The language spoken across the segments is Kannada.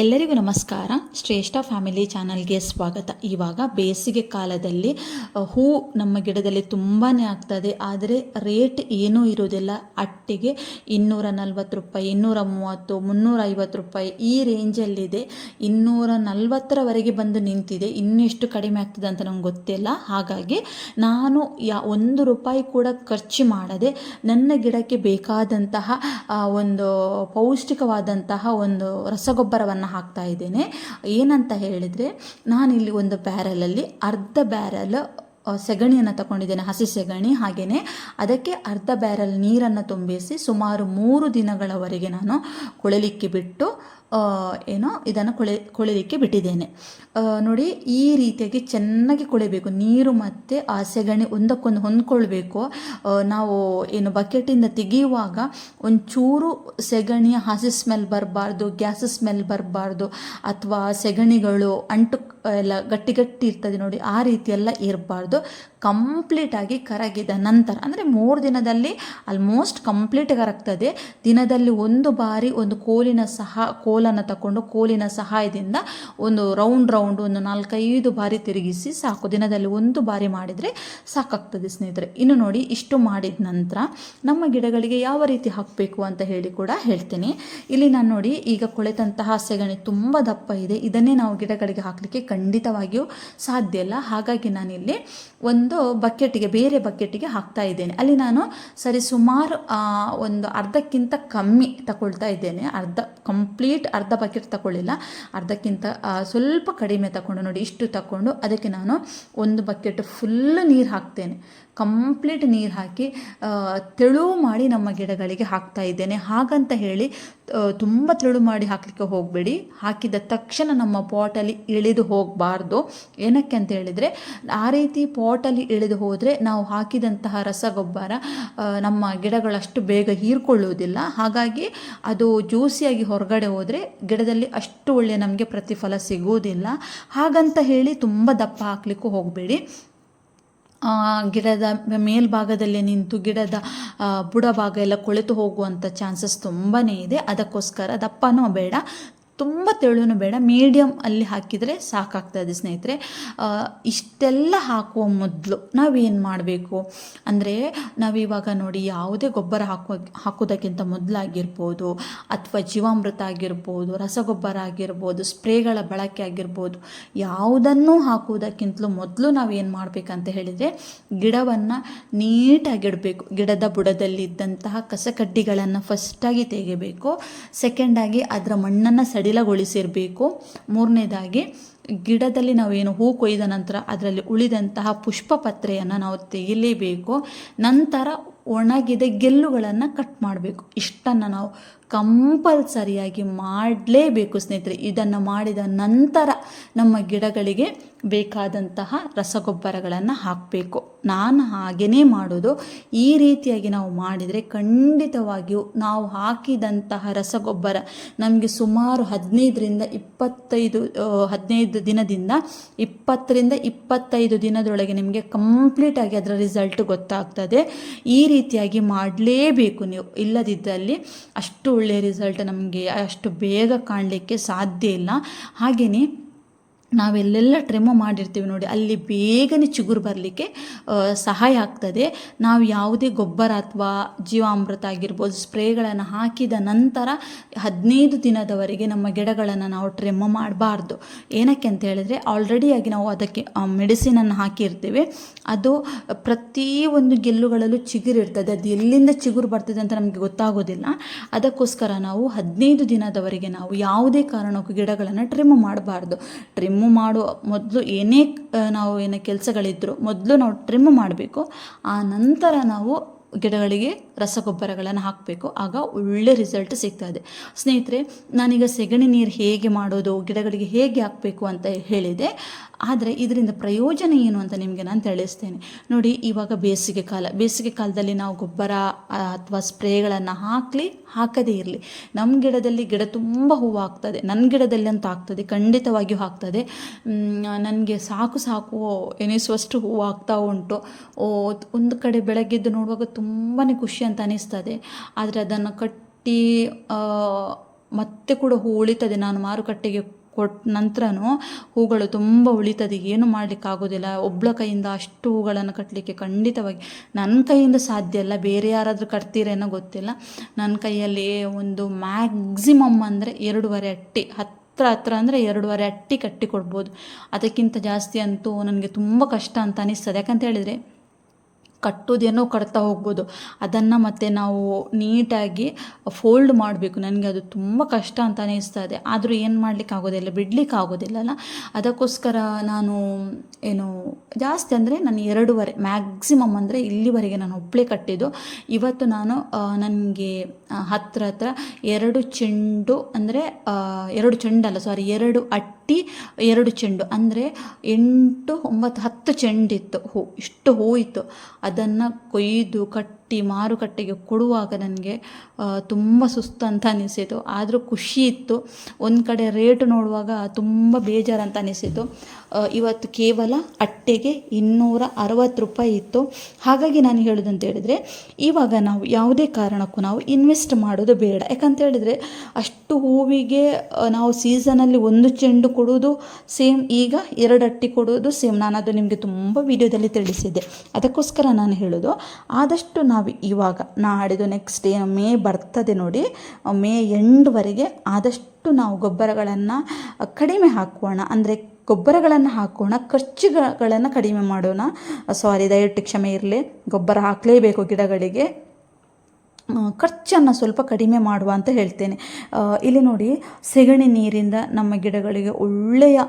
ಎಲ್ಲರಿಗೂ ನಮಸ್ಕಾರ. ಶ್ರೇಷ್ಠ ಫ್ಯಾಮಿಲಿ ಚಾನಲ್ಗೆ ಸ್ವಾಗತ. ಇವಾಗ ಬೇಸಿಗೆ ಕಾಲದಲ್ಲಿ ಹೂ ನಮ್ಮ ಗಿಡದಲ್ಲಿ ತುಂಬಾ ಆಗ್ತದೆ. ಆದರೆ ರೇಟ್ ಏನೂ ಇರೋದಿಲ್ಲ ಅಟ್ಟಿಗೆ ಇನ್ನೂರ ನಲ್ವತ್ತು ರೂಪಾಯಿ ಇನ್ನೂರ ಮೂವತ್ತು ಮುನ್ನೂರ ಐವತ್ತು ರೂಪಾಯಿ ಈ ರೇಂಜಲ್ಲಿದೆ. ಇನ್ನೂರ ನಲ್ವತ್ತರವರೆಗೆ ಬಂದು ನಿಂತಿದೆ. ಇನ್ನೆಷ್ಟು ಕಡಿಮೆ ಆಗ್ತದೆ ಅಂತ ನಂಗೆ ಗೊತ್ತಿಲ್ಲ. ಹಾಗಾಗಿ ನಾನು ಯಾ, ಒಂದು ರೂಪಾಯಿ ಕೂಡ ಖರ್ಚು ಮಾಡದೆ ನನ್ನ ಗಿಡಕ್ಕೆ ಬೇಕಾದಂತಹ ಒಂದು ಪೌಷ್ಟಿಕವಾದಂತಹ ಒಂದು ರಸಗೊಬ್ಬರವನ್ನು ಹಾಕ್ತಾ ಇದ್ದೇನೆ. ಏನಂತ ಹೇಳಿದರೆ, ನಾನಿಲ್ಲಿ ಒಂದು ಬ್ಯಾರಲಲ್ಲಿ ಅರ್ಧ ಬ್ಯಾರಲ್ ಸೆಗಣಿಯನ್ನು ತಗೊಂಡಿದ್ದೇನೆ ಹಸಿ ಸೆಗಣಿ ಹಾಗೆಯೇ ಅದಕ್ಕೆ ಅರ್ಧ ಬ್ಯಾರಲ್ ನೀರನ್ನು ತುಂಬಿಸಿ ಸುಮಾರು ಮೂರು ದಿನಗಳವರೆಗೆ ನಾನು ಕೊಳಲಿಕ್ಕೆ ಬಿಟ್ಟು ಏನೋ ಇದನ್ನು ಕೊಳೆ ಕೊಳೆಲಿಕ್ಕೆ ಬಿಟ್ಟಿದ್ದೇನೆ. ನೋಡಿ, ಈ ರೀತಿಯಾಗಿ ಚೆನ್ನಾಗಿ ಕೊಳೆಬೇಕು ನೀರು ಮತ್ತು ಆ ಸೆಗಣಿ ಒಂದಕ್ಕೊಂದು ಹೊಂದ್ಕೊಳ್ಬೇಕು. ನಾವು ಏನು ಬಕೆಟಿಂದ ತೆಗೆಯುವಾಗ ಒಂಚೂರು ಸೆಗಣಿಯ ಹಸಿ ಸ್ಮೆಲ್ ಬರಬಾರ್ದು, ಗ್ಯಾಸ್ ಸ್ಮೆಲ್ ಬರಬಾರ್ದು, ಅಥವಾ ಸೆಗಣಿಗಳು ಅಂಟು, ಎಲ್ಲ ಗಟ್ಟಿ ಗಟ್ಟಿ ಇರ್ತದೆ ನೋಡಿ, ಆ ರೀತಿಯೆಲ್ಲ ಇರಬಾರ್ದು. ಕಂಪ್ಲೀಟಾಗಿ ಕರಗಿದ ನಂತರ, ಅಂದರೆ ಮೂರು ದಿನದಲ್ಲಿ ಆಲ್ಮೋಸ್ಟ್ ಕಂಪ್ಲೀಟ್ ಕರಗ್ತದೆ. ದಿನದಲ್ಲಿ ಒಂದು ಬಾರಿ ಒಂದು ಕೋಲಿನ ಸಹ, ಕೋಲನ್ನು ತಗೊಂಡು ಕೋಲಿನ ಸಹಾಯದಿಂದ ಒಂದು ರೌಂಡ್ ರೌಂಡ್ ಒಂದು ನಾಲ್ಕೈದು ಬಾರಿ ತಿರುಗಿಸಿ ಸಾಕು. ದಿನದಲ್ಲಿ ಒಂದು ಬಾರಿ ಮಾಡಿದರೆ ಸಾಕಾಗ್ತದೆ ಸ್ನೇಹಿತರೆ. ಇನ್ನು ನೋಡಿ, ಇಷ್ಟು ಮಾಡಿದ ನಂತರ ನಮ್ಮ ಗಿಡಗಳಿಗೆ ಯಾವ ರೀತಿ ಹಾಕಬೇಕು ಅಂತ ಹೇಳಿ ಕೂಡ ಹೇಳ್ತೀನಿ. ಇಲ್ಲಿ ನಾನು ನೋಡಿ, ಈಗ ಕೊಳೆತಂತಹ ಸೆಗಣಿ ತುಂಬ ದಪ್ಪ ಇದೆ. ಇದನ್ನೇ ನಾವು ಗಿಡಗಳಿಗೆ ಹಾಕಲಿಕ್ಕೆ ಖಂಡಿತವಾಗಿಯೂ ಸಾಧ್ಯ ಇಲ್ಲ. ಹಾಗಾಗಿ ನಾನಿಲ್ಲಿ ಒಂದು ಬಕೆಟಿಗೆ, ಬೇರೆ ಬಕೆಟಿಗೆ ಹಾಕ್ತಾ ಇದ್ದೇನೆ. ಅಲ್ಲಿ ನಾನು ಸರಿ ಸುಮಾರು ಒಂದು ಅರ್ಧಕ್ಕಿಂತ ಕಮ್ಮಿ ತಗೊಳ್ತಾ ಇದ್ದೇನೆ. ಅರ್ಧ, ಕಂಪ್ಲೀಟ್ ಅರ್ಧ ಬಕೆಟ್ ತಗೊಳ್ಳಿಲ್ಲ. ಅರ್ಧಕ್ಕಿಂತ ಸ್ವಲ್ಪ ಕಡಿಮೆ ತಗೊಂಡು ನೋಡಿ, ಇಷ್ಟು ತಗೊಂಡು ಅದಕ್ಕೆ ನಾನು ಒಂದು ಬಕೆಟ್ ಫುಲ್ ನೀರು ಹಾಕ್ತೇನೆ. ಕಂಪ್ಲೀಟ್ ನೀರು ಹಾಕಿ ತೆಳು ಮಾಡಿ ನಮ್ಮ ಗಿಡಗಳಿಗೆ ಹಾಕ್ತಾ ಇದ್ದೇನೆ. ಹಾಗಂತ ಹೇಳಿ ತುಂಬ ತೆಳು ಮಾಡಿ ಹಾಕಲಿಕ್ಕೆ ಹೋಗಬೇಡಿ. ಹಾಕಿದ ತಕ್ಷಣ ನಮ್ಮ ಪಾಟಲ್ಲಿ ಇಳಿದು ಹೋಗಬಾರ್ದು. ಏನಕ್ಕೆ ಅಂತ ಹೇಳಿದರೆ, ಆ ರೀತಿ ಪಾಟಲ್ಲಿ ಇಳಿದು ಹೋದರೆ ನಾವು ಹಾಕಿದಂತಹ ರಸಗೊಬ್ಬರ ನಮ್ಮ ಗಿಡಗಳಷ್ಟು ಬೇಗ ಹೀರ್ಕೊಳ್ಳುವುದಿಲ್ಲ. ಹಾಗಾಗಿ ಅದು ಜ್ಯೂಸಿಯಾಗಿ ಹೊರಗಡೆ ಹೋದರೆ ಗಿಡದಲ್ಲಿ ಅಷ್ಟು ಒಳ್ಳೆಯ ನಮಗೆ ಪ್ರತಿಫಲ ಸಿಗುವುದಿಲ್ಲ. ಹಾಗಂತ ಹೇಳಿ ತುಂಬ ದಪ್ಪ ಹಾಕಲಿಕ್ಕೂ ಹೋಗಬೇಡಿ. ಗಿಡದ ಮೇಲ್ಭಾಗದಲ್ಲೇ ನಿಂತು ಗಿಡದ ಬುಡ ಬುಡಭಾಗ ಎಲ್ಲ ಕೊಳೆತು ಹೋಗುವಂಥ ಚಾನ್ಸಸ್ ತುಂಬಾ ಇದೆ. ಅದಕ್ಕೋಸ್ಕರ ದಪ್ಪನೂ ಬೇಡ. ತುಂಬ ತೆಳುನು ಬೇಡ. ಮೀಡಿಯಮ್ ಅಲ್ಲಿ ಹಾಕಿದರೆ ಸಾಕಾಗ್ತದೆ ಸ್ನೇಹಿತರೆ. ಇಷ್ಟೆಲ್ಲ ಹಾಕುವ ಮೊದಲು ನಾವೇನು ಮಾಡಬೇಕು? ಅಂದರೆ ನಾವಿವಾಗ ನೋಡಿ ಯಾವುದೇ ಗೊಬ್ಬರ ಹಾಕೋ ಹಾಕೋದಕ್ಕಿಂತ ಮೊದಲಾಗಿರ್ಬೋದು, ಅಥವಾ ಜೀವಾಮೃತ ಆಗಿರ್ಬೋದು, ರಸಗೊಬ್ಬರ ಆಗಿರ್ಬೋದು, ಸ್ಪ್ರೇಗಳ ಬಳಕೆ ಆಗಿರ್ಬೋದು, ಯಾವುದನ್ನು ಹಾಕುವುದಕ್ಕಿಂತಲೂ ಮೊದಲು ನಾವೇನು ಮಾಡಬೇಕಂತ ಹೇಳಿದರೆ ಗಿಡವನ್ನು ನೀಟಾಗಿಡಬೇಕು ಗಿಡದ ಬುಡದಲ್ಲಿದ್ದಂತಹ ಕಸಕಡ್ಡಿಗಳನ್ನು ಫಸ್ಟಾಗಿ ತೆಗೆಯಬೇಕು ಸೆಕೆಂಡಾಗಿ ಅದರ ಮಣ್ಣನ್ನು ಸಡಿಲಗೊಳಿಸಿರಬೇಕು ಮೂರನೇದಾಗಿ, ಗಿಡದಲ್ಲಿ ನಾವೇನು ಹೂ ಕೊಯ್ದ ನಂತರ ಅದರಲ್ಲಿ ಉಳಿದಂತಹ ಪುಷ್ಪ ಪತ್ರೆಯನ್ನು ನಾವು ತೆಗಿಲೇಬೇಕು. ನಂತರ ಒಣಗಿದ ಗೆಲ್ಲುಗಳನ್ನು ಕಟ್ ಮಾಡಬೇಕು. ಇಷ್ಟನ್ನು ನಾವು ಕಂಪಲ್ಸರಿಯಾಗಿ ಮಾಡಲೇಬೇಕು ಸ್ನೇಹಿತರೆ. ಇದನ್ನು ಮಾಡಿದ ನಂತರ ನಮ್ಮ ಗಿಡಗಳಿಗೆ ಬೇಕಾದಂತಹ ರಸಗೊಬ್ಬರಗಳನ್ನು ಹಾಕಬೇಕು. ನಾನು ಹಾಗೆಯೇ ಮಾಡೋದು. ಈ ರೀತಿಯಾಗಿ ನಾವು ಮಾಡಿದರೆ ಖಂಡಿತವಾಗಿಯೂ ನಾವು ಹಾಕಿದಂತಹ ರಸಗೊಬ್ಬರ ನಮಗೆ ಸುಮಾರು ಹದಿನೈದರಿಂದ ಇಪ್ಪತ್ತೈದು ಹದಿನೈದು ದಿನದಿಂದ ಇಪ್ಪತ್ತರಿಂದ ಇಪ್ಪತ್ತೈದು ದಿನದೊಳಗೆ ನಿಮಗೆ ಕಂಪ್ಲೀಟಾಗಿ ಅದರ ರಿಸಲ್ಟ್ ಗೊತ್ತಾಗ್ತದೆ. ಈ ರೀತಿಯಾಗಿ ಮಾಡಲೇಬೇಕು ನೀವು. ಇಲ್ಲದಿದ್ದಲ್ಲಿ ಅಷ್ಟು ಒಳ್ಳೆಯ ರಿಸಲ್ಟ್ ನಮಗೆ ಅಷ್ಟು ಬೇಗ ಕಾಣಲಿಕ್ಕೆ ಸಾಧ್ಯ ಇಲ್ಲ. ಹಾಗೆಯೇ ನಾವೆಲ್ಲೆಲ್ಲ ಟ್ರಿಮ್ ಮಾಡಿರ್ತೀವಿ ನೋಡಿ, ಅಲ್ಲಿ ಬೇಗನೆ ಚಿಗುರು ಬರಲಿಕ್ಕೆ ಸಹಾಯ ಆಗ್ತದೆ. ನಾವು ಯಾವುದೇ ಗೊಬ್ಬರ ಅಥವಾ ಜೀವಾಮೃತ ಆಗಿರ್ಬೋದು, ಸ್ಪ್ರೇಗಳನ್ನು ಹಾಕಿದ ನಂತರ ಹದಿನೈದು ದಿನದವರೆಗೆ ನಮ್ಮ ಗಿಡಗಳನ್ನು ನಾವು ಟ್ರಿಮ್ ಮಾಡಬಾರ್ದು. ಏನಕ್ಕೆ ಅಂತ ಹೇಳಿದರೆ ಆಲ್ರೆಡಿಯಾಗಿ ನಾವು ಅದಕ್ಕೆ ಮೆಡಿಸಿನನ್ನು ಹಾಕಿರ್ತೀವಿ. ಅದು ಪ್ರತಿ ಒಂದು ಗೆಲ್ಲುಗಳಲ್ಲೂ ಚಿಗುರಿರ್ತದೆ ಅದು ಎಲ್ಲಿಂದ ಚಿಗುರು ಬರ್ತದೆ ಅಂತ ನಮಗೆ ಗೊತ್ತಾಗೋದಿಲ್ಲ. ಅದಕ್ಕೋಸ್ಕರ ನಾವು ಹದಿನೈದು ದಿನದವರೆಗೆ ನಾವು ಯಾವುದೇ ಕಾರಣಕ್ಕೂ ಗಿಡಗಳನ್ನು ಟ್ರಿಮ್ ಮಾಡಬಾರ್ದು. ಟ್ರಿಮ್ ಮಾಡುವ ಮೊದಲು ಏನೇ ನಾವು ಏನೇ ಕೆಲಸಗಳಿದ್ದರೂ ಮೊದಲು ನಾವು ಟ್ರಿಮ್ ಮಾಡಬೇಕು. ಆ ನಂತರ ನಾವು ಗಿಡಗಳಿಗೆ ರಸಗೊಬ್ಬರಗಳನ್ನು ಹಾಕಬೇಕು. ಆಗ ಒಳ್ಳೆ ರಿಸಲ್ಟ್ ಸಿಗ್ತದೆ ಸ್ನೇಹಿತರೆ, ನಾನೀಗ ಸೆಗಣಿ ನೀರು ಹೇಗೆ ಮಾಡೋದು, ಗಿಡಗಳಿಗೆ ಹೇಗೆ ಹಾಕಬೇಕು ಅಂತ ಹೇಳಿದೆ. ಆದರೆ ಇದರಿಂದ ಪ್ರಯೋಜನ ಏನು ಅಂತ ನಿಮಗೆ ನಾನು ತಿಳಿಸ್ತೇನೆ. ನೋಡಿ, ಇವಾಗ ಬೇಸಿಗೆ ಕಾಲ. ಬೇಸಿಗೆ ಕಾಲದಲ್ಲಿ ನಾವು ಗೊಬ್ಬರ ಅಥವಾ ಸ್ಪ್ರೇಗಳನ್ನು ಹಾಕಲಿ, ಹಾಕದೇ ಇರಲಿ. ನಮ್ಮ ಗಿಡದಲ್ಲಿ ಗಿಡ ತುಂಬ ಹೂವು ಆಗ್ತದೆ. ನನ್ನ ಗಿಡದಲ್ಲಿ ಅಂತ ಆಗ್ತದೆ. ಖಂಡಿತವಾಗಿಯೂ ಆಗ್ತದೆ. ನನಗೆ ಸಾಕು ಸಾಕು ಎನಿಸುವಷ್ಟು ಹೂವು ಆಗ್ತಾ ಉಂಟು. ಒಂದು ಕಡೆ ಬೆಳಗ್ಗೆದ್ದು ನೋಡುವಾಗ ತುಂಬಾ ಖುಷಿ ಅಂತ ಅನಿಸ್ತದೆ. ಆದರೆ ಅದನ್ನು ಕಟ್ಟಿ ಮತ್ತೆ ಕೂಡ ಹೂ ಉಳಿತದೆ. ನಾನು ಮಾರುಕಟ್ಟೆಗೆ ಕೊಟ್ಟ ನಂತರನೂ ಹೂಗಳು ತುಂಬ ಉಳಿತದೆ. ಏನು ಮಾಡಲಿಕ್ಕಾಗೋದಿಲ್ಲ. ಒಬ್ಬಳ ಕೈಯಿಂದ ಅಷ್ಟು ಹೂಗಳನ್ನು ಕಟ್ಟಲಿಕ್ಕೆ ಖಂಡಿತವಾಗಿ ನನ್ನ ಕೈಯಿಂದ ಸಾಧ್ಯ ಇಲ್ಲ ಬೇರೆ ಯಾರಾದರೂ ಕಟ್ತೀರೇನೋ ಗೊತ್ತಿಲ್ಲ. ನನ್ನ ಕೈಯಲ್ಲಿ ಒಂದು ಮ್ಯಾಕ್ಸಿಮಮ್ ಅಂದರೆ ಎರಡೂವರೆ ಅಟ್ಟಿ, ಹತ್ರ ಹತ್ರ ಅಂದರೆ ಎರಡೂವರೆ ಅಟ್ಟಿ ಕಟ್ಟಿ ಕೊಡ್ಬೋದು ಅದಕ್ಕಿಂತ ಜಾಸ್ತಿ ಅಂತೂ ನನಗೆ ತುಂಬ ಕಷ್ಟ ಅಂತ ಅನಿಸ್ತದೆ. ಯಾಕಂತ ಹೇಳಿದರೆ ಕಟ್ಟೋದೇನೋ ಕಟ್ತಾ ಹೋಗ್ಬೋದು. ಅದನ್ನು ಮತ್ತೆ ನಾವು ನೀಟಾಗಿ ಫೋಲ್ಡ್ ಮಾಡಬೇಕು. ನನಗೆ ಅದು ತುಂಬ ಕಷ್ಟ ಅಂತ ಅನಿಸ್ತದೆ ಆದರೂ ಏನು ಮಾಡಲಿಕ್ಕೆ ಆಗೋದಿಲ್ಲ, ಬಿಡ್ಲಿಕ್ಕೆ ಆಗೋದಿಲ್ಲಲ್ಲ ಅದಕ್ಕೋಸ್ಕರ ನಾನು ಏನು ಜಾಸ್ತಿ ಅಂದರೆ ನಾನು ಎರಡೂವರೆ ಮ್ಯಾಕ್ಸಿಮಮ್ ಅಂದರೆ ಇಲ್ಲಿವರೆಗೆ ನಾನು ಒಬ್ಬಳೇ ಕಟ್ಟಿದ್ದು. ಇವತ್ತು ನಾನು ನನಗೆ ಹತ್ರ ಹತ್ರ ಎರಡು ಚೆಂಡು ಅಂದರೆ ಎರಡು ಚೆಂಡಲ್ಲ ಸಾರಿ ಎರಡು ಅಟ್ಟಿ ಎರಡು ಚೆಂಡು ಅಂದರೆ ಎಂಟು ಒಂಬತ್ತು ಹತ್ತು ಚೆಂಡಿತ್ತು ಹೂ ಇಷ್ಟು ಹೂ ಇತ್ತು. ಅದನ್ನು ಕೊಯ್ದು ಕಟ್ಟಿ ಮಾರುಕಟ್ಟೆಗೆ ಕೊಡುವಾಗ ನನಗೆ ತುಂಬ ಸುಸ್ತು ಅಂತ ಅನಿಸಿತು. ಆದರೂ ಖುಷಿ ಇತ್ತು. ಒಂದು ಕಡೆ ರೇಟ್ ನೋಡುವಾಗ ತುಂಬ ಬೇಜಾರಂತ ಅನಿಸಿತು. ಇವತ್ತು ಕೇವಲ ಅಟ್ಟೆಗೆ ಇನ್ನೂರ ಅರವತ್ತು ರೂಪಾಯಿ ಇತ್ತು. ಹಾಗಾಗಿ ನಾನು ಹೇಳೋದಂತ ಹೇಳಿದರೆ, ಇವಾಗ ನಾವು ಯಾವುದೇ ಕಾರಣಕ್ಕೂ ನಾವು ಇನ್ವೆಸ್ಟ್ ಮಾಡೋದು ಬೇಡ. ಯಾಕಂತ ಹೇಳಿದರೆ, ಅಷ್ಟು ಹೂವಿಗೆ ನಾವು ಸೀಸನಲ್ಲಿ ಒಂದು ಚೆಂಡು ಕೊಡೋದು ಸೇಮ್ ಈಗ ಎರಡು ಅಟ್ಟಿ ಕೊಡೋದು ಸೇಮ್ ನಾನು ಅದು ನಿಮಗೆ ತುಂಬ ವಿಡಿಯೋದಲ್ಲಿ ತಿಳಿಸಿದ್ದೆ. ಅದಕ್ಕೋಸ್ಕರ ನಾನು ಹೇಳೋದು, ಆದಷ್ಟು ನಾವು ಇವಾಗ ನಾಡಿದ್ದು ನೆಕ್ಸ್ಟ್ ಡೇ ಮೇ ಬರ್ತದೆ ನೋಡಿ, ಮೇ ಎಂಡ್ವರೆಗೆ ಆದಷ್ಟು ನಾವು ಗೊಬ್ಬರಗಳನ್ನು ಕಡಿಮೆ ಹಾಕೋಣ. ಅಂದರೆ ಗೊಬ್ಬರಗಳನ್ನು ಹಾಕೋಣ, ಖರ್ಚುಗಳನ್ನು ಕಡಿಮೆ ಮಾಡೋಣ. ಸಾರಿ ದಯವಿಟ್ಟು ಕ್ಷಮೆ ಇರಲಿ. ಗೊಬ್ಬರ ಹಾಕಲೇಬೇಕು ಗಿಡಗಳಿಗೆ. ಖರ್ಚನ್ನು ಸ್ವಲ್ಪ ಕಡಿಮೆ ಮಾಡುವ ಅಂತ ಹೇಳ್ತೇನೆ. ಇಲ್ಲಿ ನೋಡಿ, ಸೆಗಣಿ ನೀರಿಂದ ನಮ್ಮ ಗಿಡಗಳಿಗೆ ಒಳ್ಳೆಯ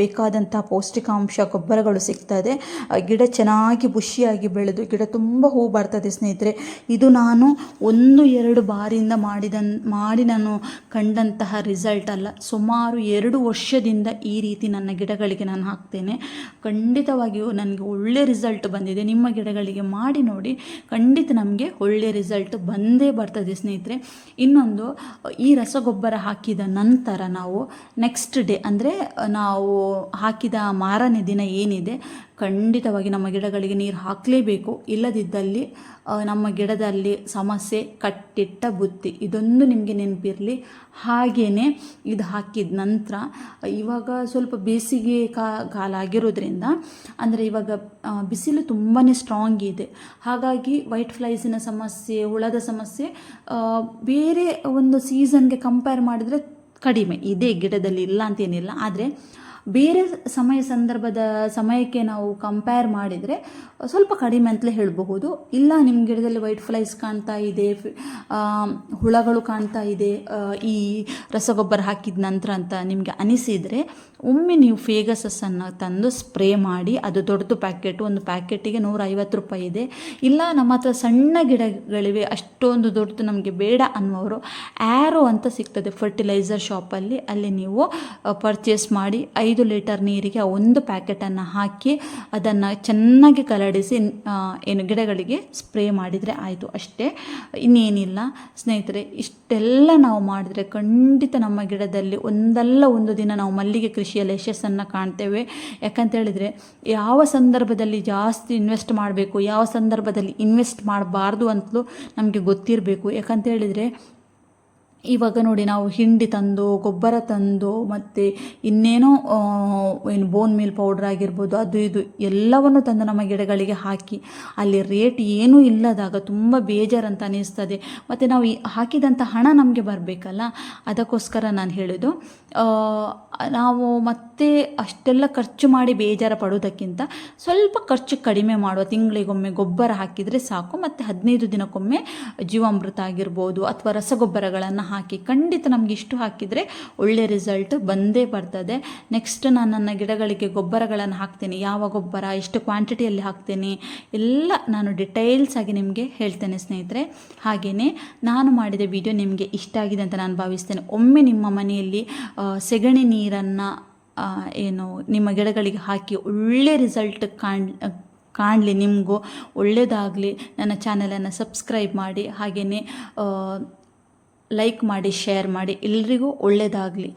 ಬೇಕಾದಂಥ ಪೌಷ್ಟಿಕಾಂಶ ಗೊಬ್ಬರಗಳು ಸಿಗ್ತದೆ ಗಿಡ ಚೆನ್ನಾಗಿ ಬುಷಿಯಾಗಿ ಬೆಳೆದು, ಗಿಡ ತುಂಬ ಹೂ ಬರ್ತದೆ ಸ್ನೇಹಿತರೆ. ಇದು ನಾನು ಒಂದು, ಎರಡು ಬಾರಿಯಿಂದ ಮಾಡಿದ ಮಾಡಿ ನಾನು ಕಂಡಂತಹ ರಿಸಲ್ಟ್ ಅಲ್ಲ. ಸುಮಾರು ಎರಡು ವರ್ಷದಿಂದ ಈ ರೀತಿ ನನ್ನ ಗಿಡಗಳಿಗೆ ನಾನು ಹಾಕ್ತೇನೆ. ಖಂಡಿತವಾಗಿಯೂ ನನಗೆ ಒಳ್ಳೆ ರಿಸಲ್ಟ್ ಬಂದಿದೆ. ನಿಮ್ಮ ಗಿಡಗಳಿಗೆ ಮಾಡಿ ನೋಡಿ, ಖಂಡಿತ ನಮಗೆ ಒಳ್ಳೆ ರಿಸಲ್ಟ್ ಬಂದ ಬಂದೇ ಬರ್ತದೆ ಸ್ನೇಹಿತರೆ. ಇನ್ನೊಂದು, ಈ ರಸಗೊಬ್ಬರ ಹಾಕಿದ ನಂತರ ನಾವು ನೆಕ್ಸ್ಟ್ ಡೇ ಅಂದರೆ ನಾವು ಹಾಕಿದ ಮಾರನೇ ದಿನ ಏನಿದೆ ಖಂಡಿತವಾಗಿ ನಮ್ಮ ಗಿಡಗಳಿಗೆ ನೀರು ಹಾಕಲೇಬೇಕು. ಇಲ್ಲದಿದ್ದಲ್ಲಿ ನಮ್ಮ ಗಿಡದಲ್ಲಿ ಸಮಸ್ಯೆ, ಕಟ್ಟಿಟ್ಟ ಬುತ್ತಿ ಇದೊಂದು ನಿಮಗೆ ನೆನಪಿರಲಿ. ಹಾಗೆಯೇ ಇದು ಹಾಕಿದ ನಂತರ, ಇವಾಗ ಸ್ವಲ್ಪ ಬೇಸಿಗೆ ಕಾಲ ಆಗಿರೋದ್ರಿಂದ, ಅಂದರೆ ಇವಾಗ ಬಿಸಿಲು ತುಂಬಾ ಸ್ಟ್ರಾಂಗ್ ಇದೆ. ಹಾಗಾಗಿ ವೈಟ್ ಫ್ಲೈಸಿನ ಸಮಸ್ಯೆ, ಹುಳದ ಸಮಸ್ಯೆ ಬೇರೆ ಒಂದು ಸೀಸನ್ಗೆ ಕಂಪೇರ್ ಮಾಡಿದರೆ ಕಡಿಮೆ. ಇದೆ ಗಿಡದಲ್ಲಿ ಇಲ್ಲ ಅಂತೇನಿಲ್ಲ ಆದರೆ ಬೇರೆ ಸಮಯ ಸಂದರ್ಭದ ಸಮಯಕ್ಕೆ ನಾವು ಕಂಪೇರ್ ಮಾಡಿದರೆ ಸ್ವಲ್ಪ ಕಡಿಮೆ ಅಂತಲೇ ಹೇಳಬಹುದು. ಇಲ್ಲ ನಿಮ್ಮ ಗಿಡದಲ್ಲಿ ವೈಟ್ ಫ್ಲೈಸ್ ಕಾಣ್ತಾ ಇದೆ ಹುಳಗಳು ಕಾಣ್ತಾ ಇದೆ ಈ ರಸಗೊಬ್ಬರ ಹಾಕಿದ ನಂತರ ಅಂತ ನಿಮಗೆ ಅನಿಸಿದರೆ, ಒಮ್ಮೆ ನೀವು ಫೇಗಸಸ್ಸನ್ನು ತಂದು ಸ್ಪ್ರೇ ಮಾಡಿ, ಅದು ದೊಡ್ಡದು ಪ್ಯಾಕೆಟು ಒಂದು ಪ್ಯಾಕೆಟಿಗೆ ನೂರೈವತ್ತು ರೂಪಾಯಿ ಇದೆ. ಇಲ್ಲ, ನಮ್ಮ ಹತ್ರ ಸಣ್ಣ ಗಿಡಗಳಿವೆ, ಅಷ್ಟೊಂದು ದೊಡ್ಡದು ನಮಗೆ ಬೇಡ ಅನ್ನುವರು ಆ್ಯರೋ ಅಂತ ಸಿಗ್ತದೆ ಫರ್ಟಿಲೈಸರ್ ಶಾಪಲ್ಲಿ ಅಲ್ಲಿ. ನೀವು ಪರ್ಚೇಸ್ ಮಾಡಿ ಐದು ಲೀಟರ್ ನೀರಿಗೆ ಒಂದು ಪ್ಯಾಕೆಟನ್ನು ಹಾಕಿ ಅದನ್ನು ಚೆನ್ನಾಗಿ ಕಲಡಿಸಿ ಏನು ಗಿಡಗಳಿಗೆ ಸ್ಪ್ರೇ ಮಾಡಿದರೆ ಆಯಿತು ಅಷ್ಟೇ. ಇನ್ನೇನಿಲ್ಲ. ಸ್ನೇಹಿತರೆ, ಇಷ್ಟೆಲ್ಲ ನಾವು ಮಾಡಿದರೆ ಖಂಡಿತ ನಮ್ಮ ಗಿಡದಲ್ಲಿ ಒಂದಲ್ಲ ಒಂದು ದಿನ ನಾವು ಮಲ್ಲಿಗೆ ಕೃಷಿಯಲ್ಲಿ ಯಶಸ್ಸನ್ನು ಕಾಣ್ತೇವೆ. ಯಾಕಂತ ಹೇಳಿದರೆ ಯಾವ ಸಂದರ್ಭದಲ್ಲಿ ಜಾಸ್ತಿ ಇನ್ವೆಸ್ಟ್ ಮಾಡಬೇಕು, ಯಾವ ಸಂದರ್ಭದಲ್ಲಿ ಇನ್ವೆಸ್ಟ್ ಮಾಡಬಾರ್ದು ಅಂತಲೂ ನಮಗೆ ಗೊತ್ತಿರಬೇಕು. ಯಾಕಂತ ಹೇಳಿದರೆ ಇವಾಗ ನೋಡಿ ನಾವು ಹಿಂಡಿ ತಂದು, ಗೊಬ್ಬರ ತಂದು, ಮತ್ತು ಇನ್ನೇನೋ ಏನು ಬೋನ್ ಮೀಲ್ ಪೌಡ್ರ್ ಆಗಿರ್ಬೋದು, ಅದು ಇದು ಎಲ್ಲವನ್ನು ತಂದು ನಮ್ಮ ಗಿಡಗಳಿಗೆ ಹಾಕಿ, ಅಲ್ಲಿ ರೇಟ್ ಏನೂ ಇಲ್ಲದಾಗ ತುಂಬ ಬೇಜಾರಂತ ಅನ್ನಿಸ್ತದೆ ಮತ್ತು ನಾವು ಹಾಕಿದಂಥ ಹಣ ನಮಗೆ ಬರಬೇಕಲ್ಲ? ಅದಕ್ಕೋಸ್ಕರ ನಾನು ಹೇಳೋದು ನಾವು ಮತ್ತೆ ಅಷ್ಟೆಲ್ಲ ಖರ್ಚು ಮಾಡಿ ಬೇಜಾರು ಪಡೋದಕ್ಕಿಂತ ಸ್ವಲ್ಪ ಖರ್ಚು ಕಡಿಮೆ ಮಾಡುವ, ತಿಂಗಳಿಗೊಮ್ಮೆ ಗೊಬ್ಬರ ಹಾಕಿದರೆ ಸಾಕು, ಮತ್ತು ಹದಿನೈದು ದಿನಕ್ಕೊಮ್ಮೆ ಜೀವಾಮೃತ ಆಗಿರ್ಬೋದು, ಅಥವಾ ರಸಗೊಬ್ಬರಗಳನ್ನು ಹಾಕಿ, ಖಂಡಿತ ನಮಗೆ ಇಷ್ಟು ಹಾಕಿದರೆ ಒಳ್ಳೆ ರಿಸಲ್ಟ್ ಬಂದೇ ಬರ್ತದೆ. ನೆಕ್ಸ್ಟ್ ನಾನು ನನ್ನ ಗಿಡಗಳಿಗೆ ಗೊಬ್ಬರಗಳನ್ನು ಹಾಕ್ತೀನಿ. ಯಾವ ಗೊಬ್ಬರ, ಎಷ್ಟು ಕ್ವಾಂಟಿಟಿಯಲ್ಲಿ ಹಾಕ್ತೀನಿ, ಎಲ್ಲ ನಾನು ಡಿಟೈಲ್ಸ್ ಆಗಿ ನಿಮಗೆ ಹೇಳ್ತೇನೆ ಸ್ನೇಹಿತರೆ. ಹಾಗೆಯೇ ನಾನು ಮಾಡಿದ ವಿಡಿಯೋ ನಿಮಗೆ ಇಷ್ಟ ಆಗಿದೆ ಅಂತ ನಾನು ಭಾವಿಸ್ತೇನೆ. ಒಮ್ಮೆ ನಿಮ್ಮ ಮನೆಯಲ್ಲಿ ಸೆಗಣಿ ನೀರನ್ನು ಏನು, ನಿಮ್ಮ ಗಿಡಗಳಿಗೆ ಹಾಕಿ ಒಳ್ಳೆ ರಿಸಲ್ಟ್ ಕಾಣ್, ಕಾಣಲಿ ನಿಮಗೂ. ಒಳ್ಳೆಯದಾಗಲಿ ನನ್ನ ಚಾನಲನ್ನು ಸಬ್ಸ್ಕ್ರೈಬ್ ಮಾಡಿ. ಹಾಗೆಯೇ ಲೈಕ್ ಮಾಡಿ ಶೇರ್ ಮಾಡಿ ಎಲ್ರಿಗೂ ಒಳ್ಳೆಯದಾಗಲಿ